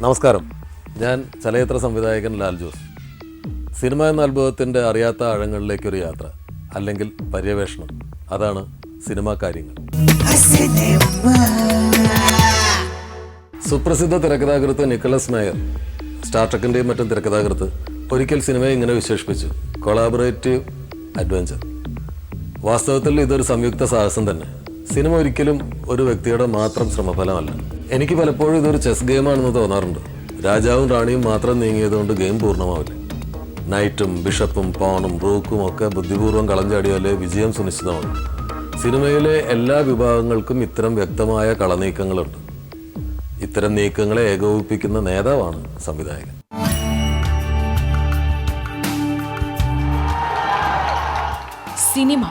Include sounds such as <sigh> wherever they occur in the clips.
നമസ്കാരം. ഞാൻ ചലച്ചിത്ര സംവിധായകൻ ലാൽ ജോസ്. സിനിമ എന്ന അത്ഭുതത്തിന്റെ അറിയാത്ത ആഴങ്ങളിലേക്കൊരു യാത്ര അല്ലെങ്കിൽ പര്യവേഷണം. അതാണ് സിനിമാ കാര്യങ്ങൾ. സുപ്രസിദ്ധ തിരക്കഥാകൃത്ത് നിക്കലസ് മേയർ സ്റ്റാർ ട്രക്കിന്റെയും മറ്റും തിരക്കഥാകൃത്ത് ഒരിക്കൽ സിനിമയെ ഇങ്ങനെ വിശേഷിപ്പിച്ചു. Collaborative adventure. വാസ്തവത്തിൽ ഇതൊരു സംയുക്ത സാഹസം തന്നെ. സിനിമ ഒരിക്കലും ഒരു വ്യക്തിയുടെ മാത്രം ശ്രമഫലമല്ല. എനിക്ക് പലപ്പോഴും ഇതൊരു ചെസ് ഗെയിമാണെന്ന് തോന്നാറുണ്ട്. രാജാവും റാണിയും മാത്രം നീങ്ങിയതുകൊണ്ട് ഗെയിം പൂർണമാവില്ല. നൈറ്റും ബിഷപ്പും പോണും റൂക്കും ഒക്കെ ബുദ്ധിപൂർവം കളഞ്ചാടിയാലേ വിജയം സുനിശ്ചിതമാണ് സിനിമയിലെ എല്ലാ വിഭാഗങ്ങൾക്കും ഇത്തരം വ്യക്തമായ കളനീക്കങ്ങളുണ്ട്. ഇത്തരം നീക്കങ്ങളെ ഏകോപിപ്പിക്കുന്ന നേതാവാണ് സംവിധായകൻ. സിനിമ.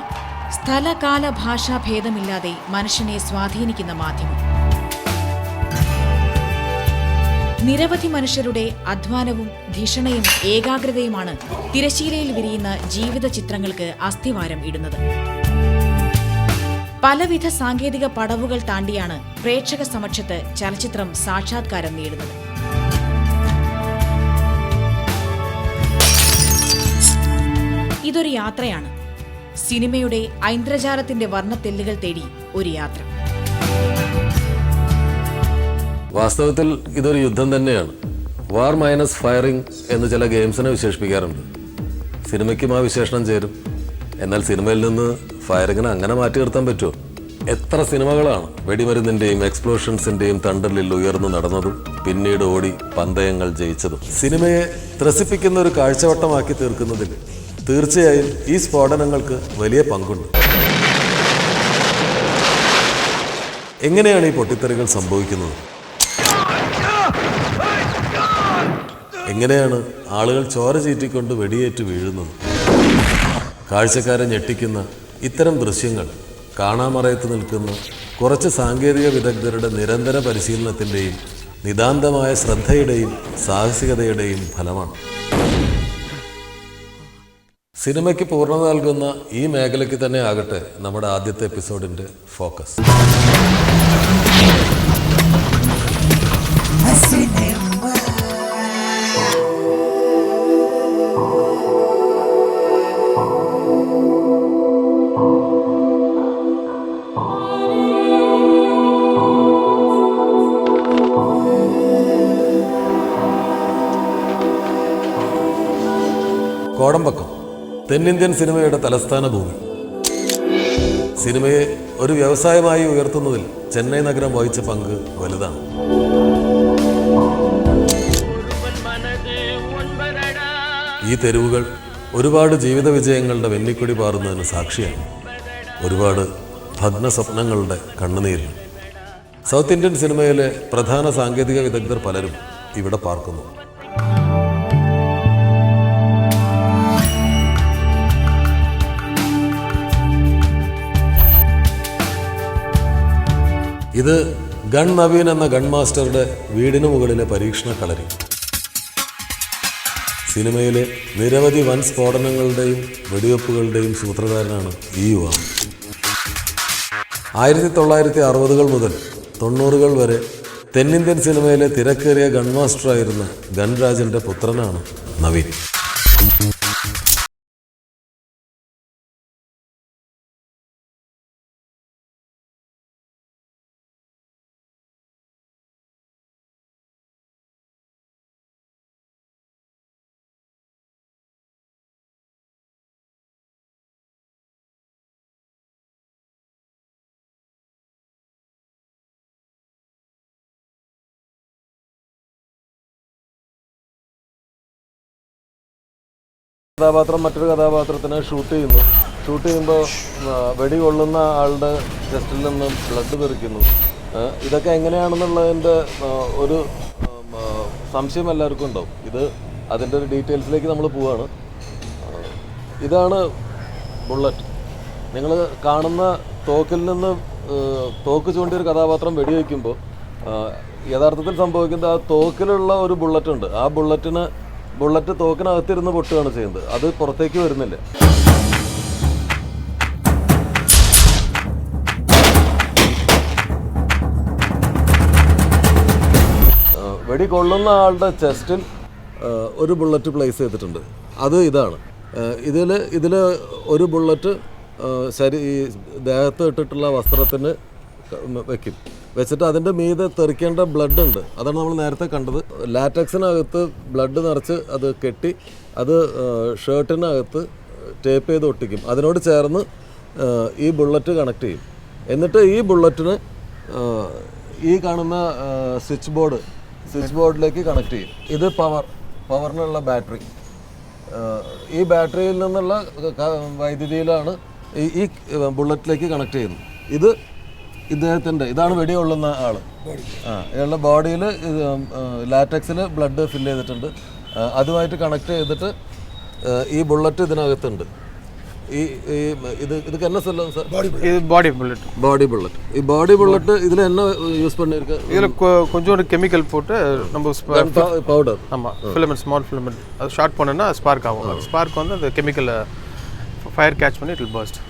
സ്ഥലകാല ഭാഷാ ഭേദമില്ലാതെ മനുഷ്യനെ സ്വാധീനിക്കുന്ന മാധ്യമം. നിരവധി മനുഷ്യരുടെ അധ്വാനവും ധിഷണയും ഏകാഗ്രതയുമാണ് തിരശീലയിൽ വിരിയുന്ന ജീവിത ചിത്രങ്ങൾക്ക് അസ്ഥിവാരം ഇടുന്നത്. പലവിധ സാങ്കേതിക പടവുകൾ താണ്ടിയാണ് പ്രേക്ഷക സമക്ഷത്ത് ചലച്ചിത്രം സാക്ഷാത്കാരം നേടുന്നത്. ഇതൊരു യാത്രയാണ്. സിനിമയുടെ ഐന്ദ്രജാലത്തിന്റെ വർണത്തെല്ലുകൾ തേടി ഒരു യാത്ര. വാസ്തവത്തിൽ ഇതൊരു യുദ്ധം തന്നെയാണ്. വാർ മൈനസ് ഫയറിംഗ് എന്ന് ചില ഗെയിംസിനെ വിശേഷിപ്പിക്കാറുണ്ട്. സിനിമയ്ക്കും ആ വിശേഷണം ചേരും. എന്നാൽ സിനിമയിൽ നിന്ന് ഫയറിങ്ങിനെ അങ്ങനെ മാറ്റി നിർത്താൻ പറ്റുമോ? എത്ര സിനിമകളാണ് വെടിമരുന്നിന്റെയും എക്സ്പ്ലോഷൻസിന്റെയും തണ്ടലിൽ ഉയർന്നു നടന്നതും പിന്നീട് ഓടി പന്തയങ്ങൾ ജയിച്ചതും. സിനിമയെ ത്രസിപ്പിക്കുന്ന ഒരു കാഴ്ചവട്ടമാക്കി തീർക്കുന്നതിൽ തീർച്ചയായും ഈ സ്ഫോടനങ്ങൾക്ക് വലിയ പങ്കുണ്ട്. എങ്ങനെയാണ് ഈ പൊട്ടിത്തെറികൾ സംഭവിക്കുന്നത്? എങ്ങനെയാണ് ആളുകൾ ചോര ചീറ്റിക്കൊണ്ട് വെടിയേറ്റ് വീഴുന്നത്? കാഴ്ചക്കാരെ ഞെട്ടിക്കുന്ന ഇത്തരം ദൃശ്യങ്ങൾ കാണാമറയത്ത് നിൽക്കുന്ന കുറച്ച് സാങ്കേതിക വിദഗ്ധരുടെ നിരന്തര പരിശീലനത്തിന്റെയും നിതാന്തമായ ശ്രദ്ധയുടെയും സാഹസികതയുടെയും ഫലമാണ്. സിനിമയ്ക്ക് പൂർണത നൽകുന്ന ഈ മേഖലയ്ക്ക് തന്നെ ആകട്ടെ നമ്മുടെ ആദ്യത്തെ എപ്പിസോഡിന്റെ ഫോക്കസ്. കോടമ്പക്കം. തെന്നിന്ത്യൻ സിനിമയുടെ തലസ്ഥാന ഭൂമി സിനിമയെ ഒരു വ്യവസായമായി ഉയർത്തുന്നതിൽ ചെന്നൈ നഗരം വഹിച്ച പങ്ക് വലുതാണ്. ഈ തെരുവുകൾ ഒരുപാട് ജീവിത വിജയങ്ങളുടെ വെന്നിക്കൊടി പാറുന്നതിന് സാക്ഷിയാണ്. ഒരുപാട് ഭഗ്ന സ്വപ്നങ്ങളുടെ കണ്ണുനീരിൽ സൗത്ത് ഇന്ത്യൻ സിനിമയിലെ പ്രധാന സാങ്കേതിക വിദഗ്ധർ പലരും ഇവിടെ പാർക്കുന്നു. ഇത് ഗൺ നവീൻ എന്ന ഗൺ മാസ്റ്ററുടെ വീടിന് മുകളിലെ പരീക്ഷണ കളരി. സിനിമയിലെ നിരവധി വൻ സ്ഫോടനങ്ങളുടെയും വെടിവെപ്പുകളുടെയും സൂത്രധാരനാണ് ഈ യുവാവ്. ആയിരത്തി തൊള്ളായിരത്തി അറുപതുകൾ മുതൽ തൊണ്ണൂറുകൾ വരെ തെന്നിന്ത്യൻ സിനിമയിലെ തിരക്കേറിയ ഗൺ മാസ്റ്ററായിരുന്ന ഗൺരാജന്റെ പുത്രനാണ് നവീൻ. കഥാപാത്രം മറ്റൊരു കഥാപാത്രത്തിനെ ഷൂട്ട് ചെയ്യുന്നു. ഷൂട്ട് ചെയ്യുമ്പോൾ വെടി കൊള്ളുന്ന ആളുടെ ചെസ്റ്റിൽ നിന്ന് ബ്ലഡ് തെറിക്കുന്നു ഇതൊക്കെ എങ്ങനെയാണെന്നുള്ളതിന്റെ ഒരു സംശയം എല്ലാവർക്കും ഉണ്ടാവും. ഇത് അതിന്റെ ഒരു ഡീറ്റെയിൽസിലേക്ക് നമ്മൾ പോവാണ്. ഇതാണ് ബുള്ളറ്റ്. നിങ്ങൾ കാണുന്ന തോക്കിൽ നിന്ന് തോക്ക് ചൂണ്ടിയ ഒരു കഥാപാത്രം വെടിവെക്കുമ്പോൾ യഥാർത്ഥത്തിൽ സംഭവിക്കുന്നത് ആ തോക്കിലുള്ള ഒരു ബുള്ളറ്റ് ഉണ്ട് ആ ബുള്ളറ്റിന് ബുള്ളറ്റ് തോക്കിനകത്തിരുന്ന് പൊട്ടുകയാണ് ചെയ്യുന്നത്. അത് പുറത്തേക്ക് വരുന്നില്ല. വെടി കൊള്ളുന്ന ആളുടെ ചെസ്റ്റിൽ ഒരു ബുള്ളറ്റ് പ്ലേസ് ചെയ്തിട്ടുണ്ട്. അത് ഇതാണ്. ഇതിൽ ഇതിൽ ഒരു ബുള്ളറ്റ് ശരി ദേഹത്ത് ഇട്ടിട്ടുള്ള വസ്ത്രത്തിന് വെക്കും. വെച്ചിട്ട് അതിന്റെ മീതെ തെറിക്കേണ്ട ബ്ലഡ് ഉണ്ട്. അതാണ് നമ്മൾ നേരത്തെ കണ്ടത്. ലാറ്റക്സിനകത്ത് ബ്ലഡ് നിറച്ച് അത് കെട്ടി അത് ഷർട്ടിനകത്ത് ടേപ്പ് ചെയ്ത് ഒട്ടിക്കും. അതിനോട് ചേർന്ന് ഈ ബുള്ളറ്റ് കണക്ട് ചെയ്യും. എന്നിട്ട് ഈ ബുള്ളറ്റിന് ഈ കാണുന്ന സ്വിച്ച് ബോർഡ് സ്വിച്ച് ബോർഡിലേക്ക് കണക്ട് ചെയ്യും. ഇത് പവർ പവറിനുള്ള ബാറ്ററി ഈ ബാറ്ററിയിൽ നിന്നുള്ള വൈദ്യുതിയിലാണ് ഈ ബുള്ളറ്റിലേക്ക് കണക്ട് ചെയ്യുന്നത്. ഇത് ഇദ്ദേഹത്തിൻ്റെ ഇതാണ് വെടി കൊള്ളുന്ന ആള് ആ ഇയാളുടെ ബോഡിയിൽ ലാറ്റക്സിൽ ബ്ലഡ് ഫില്ല് ചെയ്തിട്ടുണ്ട് ആ, അതുമായിട്ട് കണക്ട് ചെയ്തിട്ട് ആ, ഈ ബുള്ളറ്റ് ഇതിനകത്തുണ്ട് ഈ ഈ ഇത് ഇതൊക്കെ എന്നെ സ്ഥലം സാർ இது body bullet body bullet body bullet இதில் என்ன யூஸ் பண்ணியிருக்க இதில் கொஞ்சோண்டு கெமிக்கல் போட்டு நம்ம பவுடர் ஆமாம் ஃபிலமெண்ட் ஸ்மால் ஃபிலமெண்ட் அது ஷார்ட் பண்ணோன்னா ஸ்பார்க் ஆகும் அது ஸ்பார்க் வந்து அந்த கெமிக்கலை ஃபயர் கேட்ச் பண்ணி இட் வில் பர்ஸ்ட்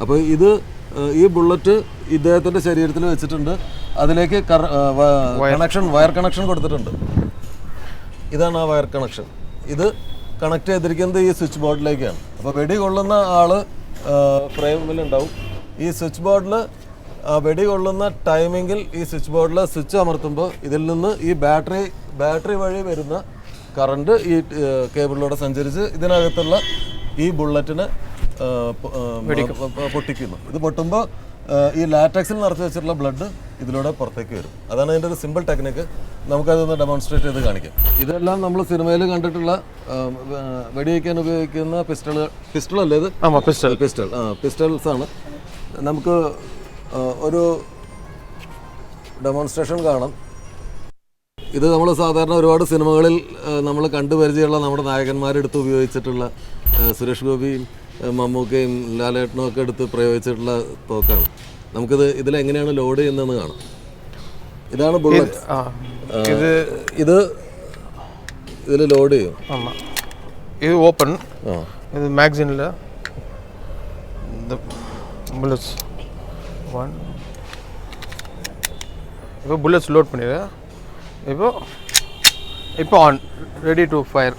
അപ്പോൾ ഇത് ഏഹ്, ഈ ബുള്ളറ്റ് ഇദ്ദേഹത്തിന്റെ ശരീരത്തിൽ വെച്ചിട്ടുണ്ട്. അതിലേക്ക് കണക്ഷൻ വയർ കണക്ഷൻ കൊടുത്തിട്ടുണ്ട്. ഇതാണ് ആ വയർ കണക്ഷൻ ഇത് കണക്ട് ചെയ്തിരിക്കുന്നത് ഈ സ്വിച്ച് ബോർഡിലേക്കാണ് അപ്പോൾ വെടി കൊള്ളുന്ന ആൾ ഫ്രെയിമിൽ ഉണ്ടാവും. ഈ സ്വിച്ച് ബോർഡിൽ വെടി കൊള്ളുന്ന ടൈമിങ്ങിൽ ഈ സ്വിച്ച് ബോർഡിൽ സ്വിച്ച് അമർത്തുമ്പോൾ ഇതിൽ നിന്ന് ഈ ബാറ്ററി ബാറ്ററി വഴി വരുന്ന കറണ്ട് ഈ കേബിളിലൂടെ സഞ്ചരിച്ച് ഇതിനകത്തുള്ള ഈ ബുള്ളറ്റിനെ പൊട്ടിക്കുന്നു. ഇത് പൊട്ടുമ്പോൾ ഈ ലാറ്റക്സിൽ നിറച്ച് വെച്ചിട്ടുള്ള ബ്ലഡ് ഇതിലൂടെ പുറത്തേക്ക് വരും. അതാണ് അതിന്റെ ഒരു സിമ്പിൾ ടെക്നിക്ക്. നമുക്കതൊന്ന് ഡെമോൺസ്ട്രേറ്റ് ചെയ്ത് കാണിക്കാം. ഇതെല്ലാം നമ്മൾ സിനിമയിൽ കണ്ടിട്ടുള്ള വെടിവെക്കാൻ ഉപയോഗിക്കുന്ന പിസ്റ്റൾ പിസ്റ്റൾ അല്ലേ ഇത് പിസ്റ്റൾ. പിസ്റ്റൾ. ആ പിസ്റ്റൾസ് ആണ്. നമുക്ക് ഒരു ഡെമോൺസ്ട്രേഷൻ കാണാം. ഇത് നമ്മൾ സാധാരണ ഒരുപാട് സിനിമകളിൽ നമ്മൾ കണ്ടുപരിചയമുള്ള നമ്മുടെ നായകന്മാരെടുത്ത് ഉപയോഗിച്ചിട്ടുള്ള സുരേഷ് ഗോപിയും മമ്മൂക്കയും ലാലേട്ടനും ഒക്കെ എടുത്ത് പ്രയോഗിച്ചിട്ടുള്ള തോക്കാണ് നമുക്കിത് ഇതിലെങ്ങനെയാണ് ലോഡ് ചെയ്യുന്നതെന്ന് കാണാം ഇതാണ് ബുള്ളറ്റ് ஆ இது ഇത് ഇതിൽ ലോഡ് ചെയ്യും ஆமாம் இது ஓப்பன் ആ இது மேக்சினில் இந்த புல்லட்ஸ் ஒன் இப்போ புல்லட்ஸ் லோட் பண்ணிடு இப்போ இப்போ ஆன் ரெடி டு ஃபயர்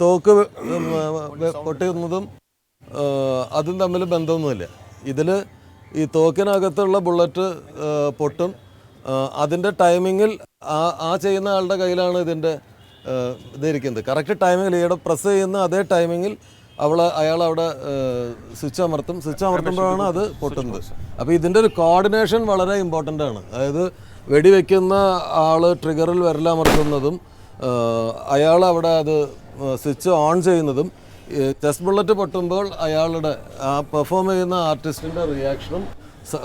തോക്ക് പൊട്ടുന്നതും അതും തമ്മിൽ ബന്ധമൊന്നുമില്ല. ഇതിൽ ഈ തോക്കിനകത്തുള്ള ബുള്ളറ്റ് പൊട്ടും. അതിന്റെ ടൈമിങ്ങിൽ ആ ആ ചെയ്യുന്ന ആളുടെ കയ്യിലാണ് ഇതിന്റെ ഇതിരിക്കുന്നത്. കറക്റ്റ് ടൈമിങ്ങിൽ ഈയിടെ പ്രസ് ചെയ്യുന്ന അതേ ടൈമിങ്ങിൽ അവൾ അയാൾ അവിടെ സ്വിച്ച് അമർത്തും. സ്വിച്ച് അമർത്തുമ്പോഴാണ് അത് പൊട്ടുന്നത്. അപ്പോൾ ഇതിന്റെ ഒരു കോർഡിനേഷൻ വളരെ ഇമ്പോർട്ടന്റ് ആണ്. അതായത് വെടിവെക്കുന്ന ആൾ ട്രിഗറിൽ വിരലമർത്തുന്നതും അയാൾ അവിടെ അത് സ്വിച്ച് ഓൺ ചെയ്യുന്നതും ചെസ് ബുള്ളറ്റ് പൊട്ടുമ്പോൾ അയാളുടെ ആ പെർഫോം ചെയ്യുന്ന ആർട്ടിസ്റ്റിന്റെ റിയാക്ഷനും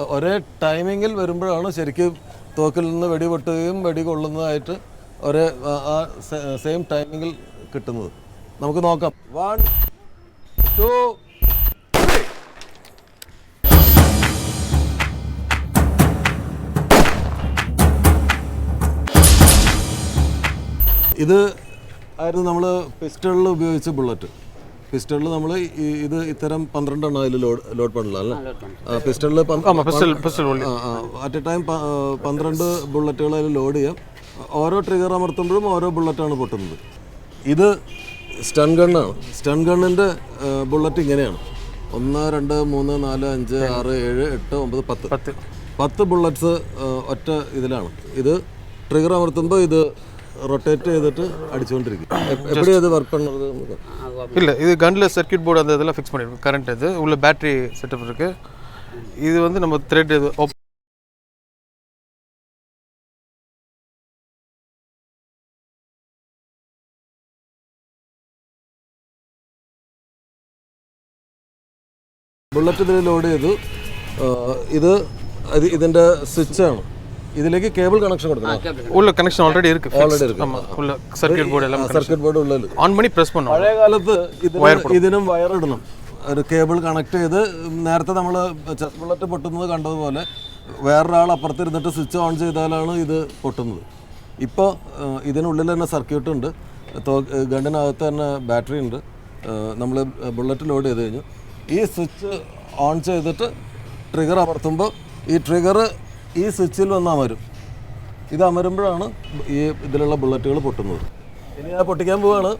ഒരേ ടൈമിങ്ങിൽ വരുമ്പോഴാണ് ശരിക്കും തോക്കിൽ നിന്ന് വെടി പൊട്ടുകയും വെടി കൊള്ളുന്നതായിട്ട് ഒരേ ആ- സെയിം ടൈമിങ്ങിൽ കിട്ടുന്നത്. നമുക്ക് നോക്കാം. വൺ ടു ഇത് ആയിരുന്നു നമ്മൾ പിസ്റ്റളിൽ ഉപയോഗിച്ച ബുള്ളറ്റ് പിസ്റ്റളിൽ നമ്മൾ ഇത് ഇത്തരം പന്ത്രണ്ടെണ്ണം അതിൽ ലോഡ് ലോഡ് പണ്ടല്ലേ പിസ്റ്റളിൽ അറ്റ് എ ടൈം പന്ത്രണ്ട് ബുള്ളറ്റുകൾ അതിൽ ലോഡ് ചെയ്യാം. ഓരോ ട്രിഗർ അമർത്തുമ്പോഴും ഓരോ ബുള്ളറ്റാണ് പൊട്ടുന്നത്. ഇത് സ്റ്റൺ ഗണ്ണാണ് സ്റ്റൺ ഗണ്ണിന്റെ ബുള്ളറ്റ് ഇങ്ങനെയാണ്. ഒന്ന് രണ്ട് മൂന്ന് നാല് അഞ്ച് ആറ് ഏഴ് എട്ട് ഒമ്പത് പത്ത്. പത്ത്. ബുള്ളറ്റ്സ് ഒറ്റ ഇതിലാണ്. ഇത് ട്രിഗർ അമർത്തുമ്പോൾ ഇത് റൊട്ടേറ്റ് ചെയ്തിട്ട് അടിച്ചുകൊണ്ടിരിക്കും എപ്പോഴും ഇത് വർക്ക് പണ്ണത് இல்லை இது கன்னில் சர்க்யூட் போர்டு அந்த இதெல்லாம் ஃபிக்ஸ் பண்ணியிருக்கோம் கரண்ட் இது உள்ள பேட்டரி செட்டப் இருக்குது இது வந்து நம்ம த்ரெட் இது op- ബുള്ളറ്റ് ഇതിൽ ലോഡ് ചെയ്തു ആ, ഇത് അത് ഇതിൻ്റെ സ്വിച്ചാണ് ഇതിലേക്ക് കേബിൾ കണക്ഷൻ കൊടുക്കണം உள்ள கனெக்ஷன் ஆல்ரெடி இருக்கு Already இருக்கு. ஆமாம் உள்ள சர்க்யூட் போர்டு எல்லாம் സർക്യൂട്ട് ബോർഡ് ഉള്ളിൽ ஆன் பண்ணி ப்ரெஸ் பண்ணோம் പഴയ കാലത്ത് ഇതിന് ഇതിനും വയർ ഇടണം ഒരു കേബിൾ കണക്ട് ചെയ്ത് നേരത്തെ നമ്മൾ ചെസ് ബുള്ളറ്റ് പൊട്ടുന്നത് കണ്ടതുപോലെ വേറൊരാൾ അപ്പുറത്ത് ഇരുന്നിട്ട് സ്വിച്ച് ഓൺ ചെയ്താലാണ് ഇത് പൊട്ടുന്നത് ഇപ്പോൾ ഇതിനുള്ളിൽ തന്നെ സർക്യൂട്ട് ഉണ്ട് തോ- ഗണ്ണിനകത്ത് തന്നെ ബാറ്ററി ഉണ്ട് നമ്മൾ ബുള്ളറ്റ് ലോഡ് ചെയ്ത് കഴിഞ്ഞു ഈ സ്വിച്ച് ഓൺ ചെയ്തിട്ട് ട്രിഗർ അമർത്തുമ്പോൾ ഈ ട്രിഗർ ഈ സ്വിച്ചിൽ വന്ന് അമരും. ഇത് അമരുമ്പോഴാണ് ഈ ഇതിലുള്ള ബുള്ളറ്റുകൾ പൊട്ടുന്നത്. ഇനി ഞാൻ പൊട്ടിക്കാൻ പോവാണ്.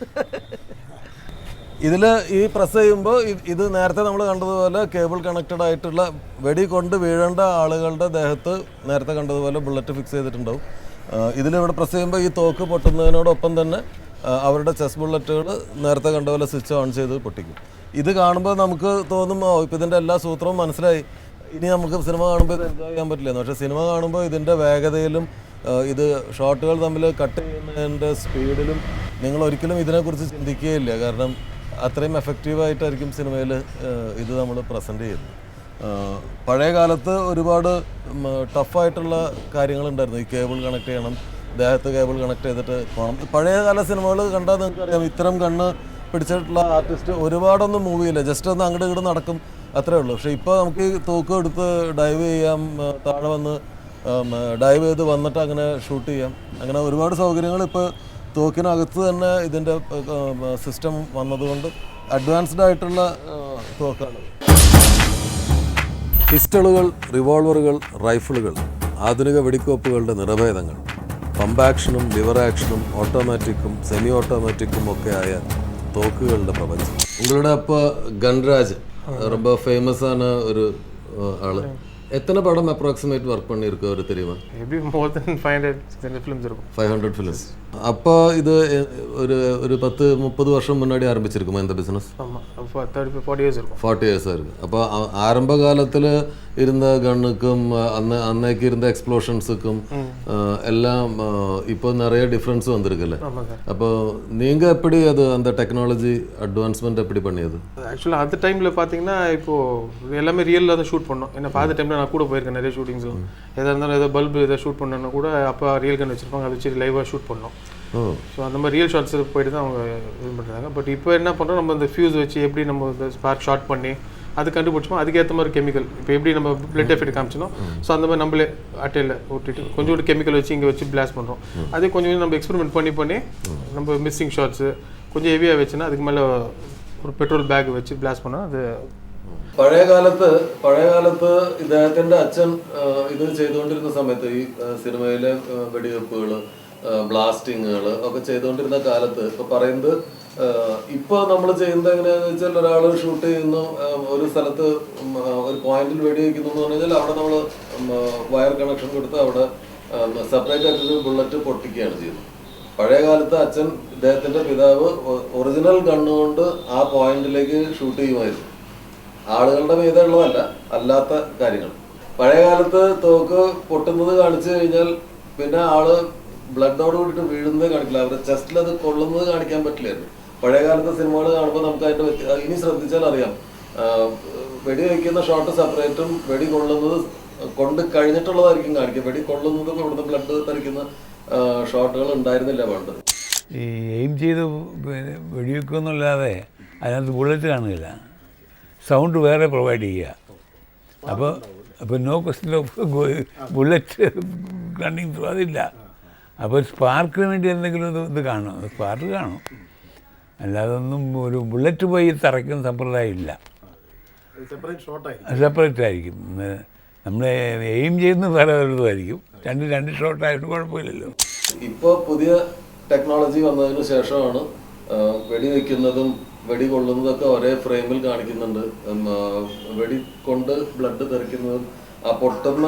<laughs> ഇതിൽ ഈ പ്രസ് ചെയ്യുമ്പോൾ ഇത് നേരത്തെ നമ്മൾ കണ്ടതുപോലെ കേബിൾ കണക്റ്റഡ് ആയിട്ടുള്ള വെടി കൊണ്ട് വീഴേണ്ട ആളുകളുടെ ദേഹത്ത് നേരത്തെ കണ്ടതുപോലെ ബുള്ളറ്റ് ഫിക്സ് ചെയ്തിട്ടുണ്ടാവും. ഇതിലിവിടെ പ്രസ് ചെയ്യുമ്പോൾ ഈ തോക്ക് പൊട്ടുന്നതിനോടൊപ്പം തന്നെ അവരുടെ ചെസ് ബുള്ളറ്റുകൾ നേരത്തെ കണ്ടതുപോലെ സ്വിച്ച് ഓൺ ചെയ്ത് പൊട്ടിക്കും. ഇത് കാണുമ്പോൾ നമുക്ക് തോന്നും ഓ ഇപ്പം ഇതിന്റെ എല്ലാ സൂത്രവും മനസ്സിലായി. ഇനി നമുക്ക് സിനിമ കാണുമ്പോൾ ഇത് എൻജോയ് ചെയ്യാൻ പറ്റില്ല. പക്ഷേ സിനിമ കാണുമ്പോൾ ഇതിന്റെ വേഗതയിലും ഇത് ഷോട്ടുകൾ തമ്മിൽ കട്ട് ചെയ്യുന്നതിന്റെ സ്പീഡിലും നിങ്ങൾ ഒരിക്കലും ഇതിനെക്കുറിച്ച് ചിന്തിക്കുകയില്ല. കാരണം അത്രയും എഫക്റ്റീവായിട്ടായിരിക്കും സിനിമയിൽ ഇത് നമ്മൾ പ്രസന്റ് ചെയ്യുന്നത്. പഴയ കാലത്ത് ഒരുപാട് ടഫായിട്ടുള്ള കാര്യങ്ങളുണ്ടായിരുന്നു. ഈ കേബിൾ കണക്ട് ചെയ്യണം ദേഹത്ത് കേബിൾ കണക്ട് ചെയ്തിട്ട് പോകണം പഴയകാല സിനിമകൾ കണ്ടാൽ നിങ്ങൾക്ക് അറിയാം ഇത്തരം കണ്ണ് പിടിച്ചിട്ടുള്ള ആർട്ടിസ്റ്റ് ഒരുപാടൊന്നും മൂവ് ചെയ്യില്ല. ജസ്റ്റ് ഒന്ന് അങ്ങോട്ട് ഇങ്ങോട്ട് നടക്കും. അത്രേ ഉള്ളൂ. പക്ഷേ ഇപ്പോൾ നമുക്ക് തൂക്കം എടുത്ത് ഡൈവ് ചെയ്യാം താഴെ വന്ന് ഡൈവ് ചെയ്ത് വന്നിട്ട് അങ്ങനെ ഷൂട്ട് ചെയ്യാം. അങ്ങനെ ഒരുപാട് സൗകര്യങ്ങൾ ഇപ്പോൾ തോക്കിനകത്ത് തന്നെ ഇതിന്റെ സിസ്റ്റം വന്നതുകൊണ്ട് അഡ്വാൻസ്ഡ് ആയിട്ടുള്ള തോക്കാണ്. പിസ്റ്റളുകൾ റിവോൾവറുകൾ റൈഫിളുകൾ ആധുനിക വെടിക്കോപ്പുകളുടെ നിറഭേദങ്ങൾ പമ്പ് ആക്ഷനും ലിവർ ആക്ഷനും ഓട്ടോമാറ്റിക്കും സെമി ഓട്ടോമാറ്റിക്കും ഒക്കെ ആയ തോക്കുകളുടെ പ്രപഞ്ചം ഉങ്ങളുടെ അപ്പ ഗൺരാജ് ரொம்ப ഫേമസ് ഒരു ആ, ആള് எத்தனை படம் அப்ராக்சிமேட் ஒர்க் பண்ணியிருக்கு அவர் தெரியுமா maybe more than five hundred six hundred films இருக்கும் ஃபைவ் ஹண்ட்ரட் ஃபிலிம்ஸ் அப்போ இது எ- ஒரு ஒரு பத்து முப்பது வருஷம் முன்னாடி ஆரம்பிச்சிருக்குமா இந்த பிஸ்னஸ் ஃபார்ட்டி இயர்ஸாக இருக்குது அப்போ ஆரம்ப காலத்தில் இருந்த கன்னுக்கும் அன்ன அன்னைக்கு இருந்த எக்ஸ்ப்ளோஷன்ஸுக்கும் எல்லாம் இப்போ நிறைய டிஃப்ரென்ஸ் வந்திருக்குல்ல. அப்போ நீங்கள் எப்படி அது அந்த டெக்னாலஜி அட்வான்ஸ்மெண்ட் எப்படி பண்ணியது? ஆக்சுவலாக அந்த டைமில் பார்த்தீங்கன்னா இப்போது எல்லாமே ரியலில் தான் ஷூட் பண்ணோம். ஏன்னா பார்த்த டைமில் நான் கூட போயிருக்கேன் நிறைய ஷூட்டிங்ஸ்லாம் எதாக இருந்தாலும் ஏதோ பல்பு எதாவது ஷூட் பண்ணணும்னா கூட அப்போ ரியல் கன் வச்சிருப்பாங்க. அதை வச்சு லைவாக ஷூட் பண்ணோம். ஸோ அந்த மாதிரி ரியல் ஷாட்ஸ் போயிட்டு தான் அவங்க இது பண்ணுறாங்க பட் இப்போ என்ன பண்ணுறோம் நம்ம இந்த ஃபியூஸ் வச்சு எப்படி நம்ம இந்த ஸ்பார்க் ஷார்ட் பண்ணி அது கண்டுபிடிச்சோமோ அதுக்கேற்ற மாதிரி கெமிக்கல் இப்போ எப்படி நம்ம பிளட் எஃபெக்ட் காமிச்சோம் ஸோ அந்த மாதிரி நம்மளே அட்டையில் ஒட்டிட்டு கொஞ்சோண்டு கெமிக்கல் வச்சு இங்கே வச்சு பிளாஸ்ட் பண்ணுறோம் அதே கொஞ்சம் கொஞ்சம் நம்ம எக்ஸ்பெரிமெண்ட் பண்ணி பண்ணி நம்ம மிஸ்ஸிங் ஷாட்ஸு கொஞ்சம் ஹெவியாக வச்சுன்னா அதுக்கு மேலே ஒரு பெட்ரோல் பேக் வச்சு பிளாஸ்ட் பண்ணால் அது പഴയ കാലത്ത് പഴയ കാലത്ത് ഇദ്ദേഹത്തിന്റെ അച്ഛൻ ആ, ഇത് ചെയ്തുകൊണ്ടിരുന്ന സമയത്ത് ഈ ആ, സിനിമയിലെ ആ, വെടിവെപ്പുകൾ ബ്ലാസ്റ്റിങ്ങുകൾ ഒക്കെ ചെയ്തുകൊണ്ടിരുന്ന കാലത്ത് ഇപ്പൊ പറയുന്നത് ഇപ്പൊ നമ്മൾ ചെയ്യുന്നത് എങ്ങനെയാന്ന് വെച്ചാൽ ഒരാൾ ഷൂട്ട് ചെയ്യുന്നു ഒരു സ്ഥലത്ത് ഒരു പോയിന്റിൽ വെടിവെക്കുന്നു എന്ന് പറഞ്ഞാൽ അവിടെ നമ്മൾ വയർ കണക്ഷൻ കൊടുത്ത് അവിടെ സെപ്പറേറ്റ് ആയിട്ടൊരു ബുള്ളറ്റ് പൊട്ടിക്കുകയാണ് ചെയ്യുന്നത്. പഴയ കാലത്ത് അച്ഛൻ ഇദ്ദേഹത്തിന്റെ പിതാവ് ഒറിജിനൽ കണ്ണുകൊണ്ട് ആ പോയിന്റിലേക്ക് ഷൂട്ട് ചെയ്യുമായിരുന്നു. ആളുകളുടെ മീതെ ഉള്ളതല്ല അല്ലാത്ത കാര്യങ്ങൾ. പഴയ കാലത്ത് തോക്ക് പൊട്ടുന്നത് കാണിച്ചു കഴിഞ്ഞാൽ പിന്നെ ആൾ ബ്ലഡോട് കൂടിട്ട് വീഴുന്നത് കാണിക്കില്ല. അവരുടെ ചെസ്റ്റിൽ അത് കൊള്ളുന്നത് കാണിക്കാൻ പറ്റില്ലായിരുന്നു. പഴയ കാലത്തെ സിനിമകൾ കാണുമ്പോൾ നമുക്ക് അതിന്റെ ഇനി ശ്രദ്ധിച്ചാൽ അറിയാം. വെടി വയ്ക്കുന്ന ഷോട്ട് സെപ്പറേറ്റും വെടി കൊള്ളുന്നത് കൊണ്ട് കഴിഞ്ഞിട്ടുള്ളതായിരിക്കും കാണിക്കുക. വെടി കൊള്ളുന്നതും ഇവിടുന്ന് ബ്ലഡ് തരിക്കുന്ന ഷോട്ടുകൾ ഉണ്ടായിരുന്നില്ല പണ്ട്. ഈ എയിം ചെയ്ത് വെടിവെക്കുക എന്നല്ലാതെ അതിനകത്ത് ബുള്ളറ്റ് കാണുകയില്ല. സൗണ്ട് വേറെ പ്രൊവൈഡ് ചെയ്യുക. അപ്പോൾ അപ്പോൾ no question of bullet running അതില്ല. അപ്പോൾ സ്പാർക്കിന് വേണ്ടി എന്തെങ്കിലും ഇത് ഇത് കാണും സ്പാർക്ക് കാണും. അല്ലാതെ ഒന്നും ഒരു ബുള്ളറ്റ് പോയി തറയ്ക്കുന്ന സമ്പ്രദായം ഇല്ല. സെപ്പറേറ്റ് ആയിരിക്കും. നമ്മൾ എയിം ചെയ്യുന്ന വേറെ വലുതുമായിരിക്കും രണ്ട് രണ്ട് ഷോട്ടായിട്ട് കുഴപ്പമില്ലല്ലോ. ഇപ്പോൾ പുതിയ ടെക്നോളജി വന്നതിന് ശേഷമാണ് വെടിവെക്കുന്നതും വെടി കൊള്ളുന്നതൊക്കെ ഒരേ ഫ്രെയിമിൽ കാണിക്കുന്നുണ്ട്. വെടി കൊണ്ട് ബ്ലഡ് തെറിക്കുന്നതും ആ പൊട്ടുന്ന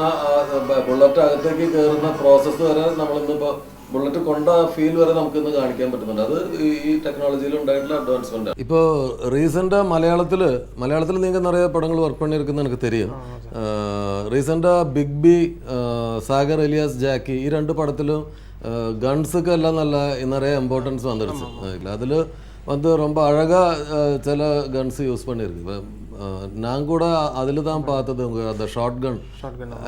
ബുള്ളറ്റ് അകത്തേക്ക് കയറുന്ന പ്രോസസ്സ് വരെ നമ്മളിന്നിപ്പോൾ ബുള്ളറ്റ് കൊണ്ട ഫീൽ വരെ നമുക്കിന്ന് കാണിക്കാൻ പറ്റുന്നുണ്ട് അത് ഈ- ഈ ടെക്നോളജിയിൽ ഉണ്ടായിട്ടുള്ള അഡ്വാൻസ്മെന്റ് ഇപ്പോൾ റീസെൻ്റ് മലയാളത്തിൽ മലയാളത്തിൽ നിങ്ങൾക്ക് നിറയെ പടങ്ങൾ വർക്ക് പണിയെടുക്കുന്ന എനിക്ക് തെരിയും recent big B Sagar alias Jacky ഈ രണ്ട് പടത്തിലും கன்ஸுக்கு எல்லாம் நல்ல நிறைய இம்பார்ட்டன்ஸ் வந்துடுச்சு அதில் வந்து ரொம்ப அழகாக சில கன்ஸ் யூஸ் பண்ணியிருக்கு இப்போ நான் கூட அதில் தான் பார்த்தது உங்கள் அந்த ஷார்ட் கன்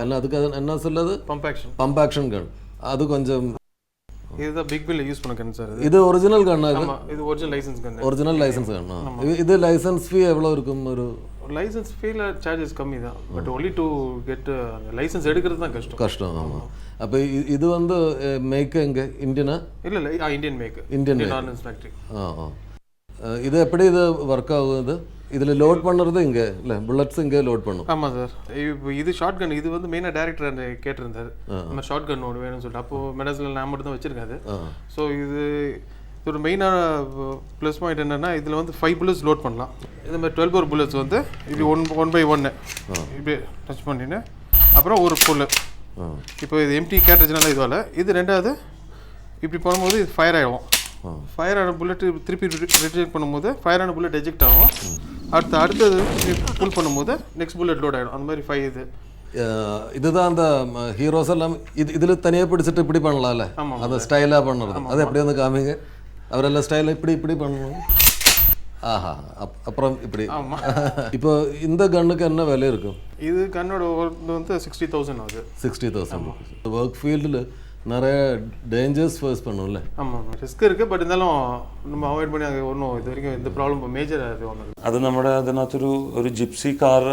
என்ன அதுக்கு அது என்ன சொல்லுது pump action pump action gun அது கொஞ்சம் இதுதான் பிக் பில்ல யூஸ் பண்ண கன் சார் இது ஒரிஜினல் ஆமாம் இது? Original licence gun original licence கண்ணா இது லைசன்ஸ் ஃபீ எவ்வளோ இருக்கும்? ஒரு லைசன்ஸ் ஃபெயில் சார்ஜஸ் கம்மி தான். But only to get licence எடுக்கிறது தான் கஷ்டம். கஷ்டம் ஆமாம் அப்போ இது வந்து மேய்க்க எங்கே இந்தியனா இல்லை இல்லை Indian make Indian ordnance factory ஆ இது எப்படி இது ஒர்க் ஆகுது? இதில் லோட் பண்ணுறது இங்கே. இல்லை புல்லட்ஸ் இங்கே லோட் பண்ணும். ஆமாம் சார் இப்போ இது ஷார்ட் கன் இது வந்து மெயினாக டேரக்டர் கேட்டிருந்தாரு. நம்ம ஷார்ட் கன் ஒன்று வேணும்னு சொல்லிட்டு. அப்போ மெடஸில் நான் மட்டும் தான் வச்சிருக்காது ஸோ இது இதோட மெயினான ப்ளஸ் பாயிண்ட் என்னன்னா இதில் வந்து ஃபைவ் புல்லட்ஸ் லோட் பண்ணலாம். இந்த மாதிரி டுவெல் போர் புல்லட்ஸ் வந்து இப்படி ஒன் ஒன் பை ஒன்று இப்படி டச் பண்ணின்னு. அப்புறம் ஒரு புல்லு இப்போ இது எம்டி கேட்டரிஜ்னால இதுவால் இது ரெண்டாவது இப்படி பண்ணும்போது இது ஃபயர் ஆகிடும் ஃபயர் ஆன புல்லட் திருப்பி ரிஜெக்ட் பண்ணும்போது ஃபயர் ஆன புல்லட் எஜெக்ட் ஆகும். அடுத்து அடுத்தது புல் பண்ணும்போது நெக்ஸ்ட் புல்லட் லோட் ஆகிடும் அந்த மாதிரி ஃபைவ் இது. இதுதான் அந்த ஹீரோஸ் எல்லாம் இது இதில் தனியாக பிடிச்சிட்டு இப்படி பண்ணலாம்ல? அந்த ஸ்டைலாக பண்ணுறது. அது எப்படி வந்து காமிங்க? அவரெல்லாம் ஸ்டைலாக இப்படி இப்படி பண்ணணும். ஆஹா அப் அப்புறம் இப்படி. இப்போ இந்த கண்ணுக்கு என்ன விலை இருக்கும்? இது கண்ணோட வந்து சிக்ஸ்டி தௌசண்ட் ஆகுது. சிக்ஸ்டி தௌசண்ட் ஒர்க் ஃபீல்டில் நிறைய டேஞ்சர்ஸ் ஃபேஸ் பண்ணும்ல ஆமாம் ரிஸ்க் இருக்குது பட் இருந்தாலும் நம்ம அவாய்ட் பண்ணி அது ஒன்றும் இது வரைக்கும் எந்த ப்ராப்ளம் மேஜர் அது ஒன்றும் അത് നമ്മുടെ അതിനകത്തൊരു ഒരു ജിപ്സി കാർ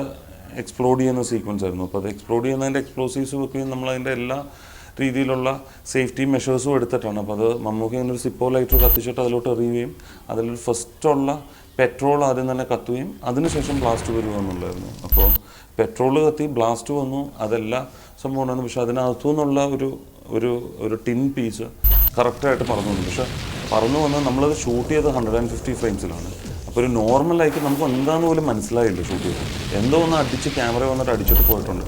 എക്സ്പ്ലോഡ് ചെയ്യുന്ന സീക്വൻസ് ആയിരുന്നു അപ്പോൾ അത് എക്സ്പ്ലോഡ് ചെയ്യുന്നതിൻ്റെ എക്സ്പ്ലോസീവ്സ് വെക്കുകയും നമ്മൾ അതിൻ്റെ എല്ലാ രീതിയിലുള്ള സേഫ്റ്റി മെഷേഴ്സും എടുത്തിട്ടാണ് അപ്പോൾ അത് മമ്മൂക്ക് ഇങ്ങനെ ഒരു സിപ്പോ ലൈറ്റർ കത്തിച്ചിട്ട് അതിലോട്ട് എറിയുകയും അതിൽ ഫസ്റ്റുള്ള പെട്രോൾ ആദ്യം തന്നെ കത്തുകയും അതിനുശേഷം ബ്ലാസ്റ്റ് വരിക എന്നുള്ളായിരുന്നു അപ്പോൾ പെട്രോൾ കത്തി ബ്ലാസ്റ്റ് വന്നു അതെല്ലാം സംഭവം ഉണ്ടായിരുന്നു പക്ഷെ അതിനകത്തു നിന്നുള്ള ഒരു ഒരു ഒരു ടിൻ പീസ് കറക്റ്റായിട്ട് പറന്നു വന്നു പക്ഷെ പറന്നു വന്ന് നമ്മളത് ഷൂട്ട് ചെയ്ത് ഹൺഡ്രഡ് ആൻഡ് ഫിഫ്റ്റി ഫ്രെയിംസിലാണ് അപ്പോൾ ഒരു നോർമലായിട്ട് നമുക്ക് എന്താന്ന് പോലും മനസ്സിലായില്ല ഷൂട്ട് ചെയ്ത്. എന്തോ ഒന്ന് അടിച്ച് ക്യാമറ വന്നിട്ട് അടിച്ചിട്ട് പോയിട്ടുണ്ട്.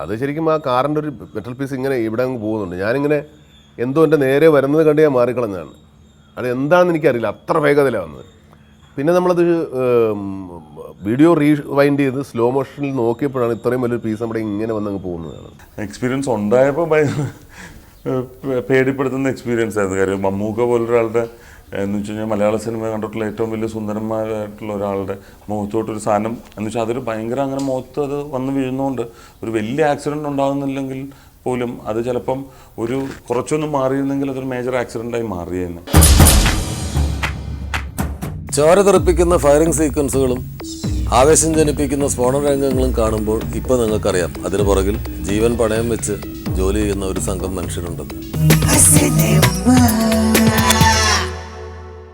അത് ശരിക്കും ആ കാറിന്റെ ഒരു മെറ്റൽ പീസ് ഇങ്ങനെ ഇവിടെ അങ്ങ് പോകുന്നുണ്ട്. ഞാനിങ്ങനെ എന്തോ എന്റെ നേരെ വരുന്നത് കണ്ട് ഞാൻ മാറിക്കളഞ്ഞാണ് അത് എന്താണെന്ന് എനിക്കറിയില്ല. അത്ര വേഗതയിലാണ് വന്നത്. പിന്നെ നമ്മളത് വീഡിയോ റീവൈൻഡ് ചെയ്ത് സ്ലോ മോഷനിൽ നോക്കിയപ്പോഴാണ് ഇത്രയും വലിയൊരു പീസ് നമ്മുടെ ഇങ്ങനെ വന്നങ്ങ് പോകുന്നതാണ് എക്സ്പീരിയൻസ് ഉണ്ടായപ്പോൾ പേടിപ്പെടുത്തുന്ന എക്സ്പീരിയൻസ് ആയിരുന്നു. കാര്യം മമ്മൂക്ക പോലൊരാളുടെ എന്ന് വെച്ച് കഴിഞ്ഞാൽ മലയാള സിനിമ കണ്ടിട്ടുള്ള ഏറ്റവും വലിയ സുന്ദരന്മാരായിട്ടുള്ള ഒരാളുടെ മുഖത്തോട്ടൊരു സാധനം. എന്ന് വെച്ചാൽ അതൊരു ഭയങ്കര അങ്ങനെ മുഖത്ത് അത് വന്ന് വീഴുന്നതുകൊണ്ട് ഒരു വലിയ ആക്സിഡന്റ് ഉണ്ടാകുന്നില്ലെങ്കിൽ പോലും അത് ചിലപ്പം ഒരു കുറച്ചൊന്നും മാറിയിരുന്നെങ്കിൽ അതൊരു മേജർ ആക്സിഡന്റായി മാറിയേനെ. ചോര തെറിപ്പിക്കുന്ന ഫയറിംഗ് സീക്വൻസുകളും ആവേശം ജനിപ്പിക്കുന്ന സ്ഫോടന രംഗങ്ങളും കാണുമ്പോൾ ഇപ്പോൾ നിങ്ങൾക്കറിയാം. അതിനു പുറകിൽ ജീവൻ പണയം വെച്ച് ജോലി ചെയ്യുന്ന ഒരു സംഘം മനുഷ്യരുണ്ടെന്ന്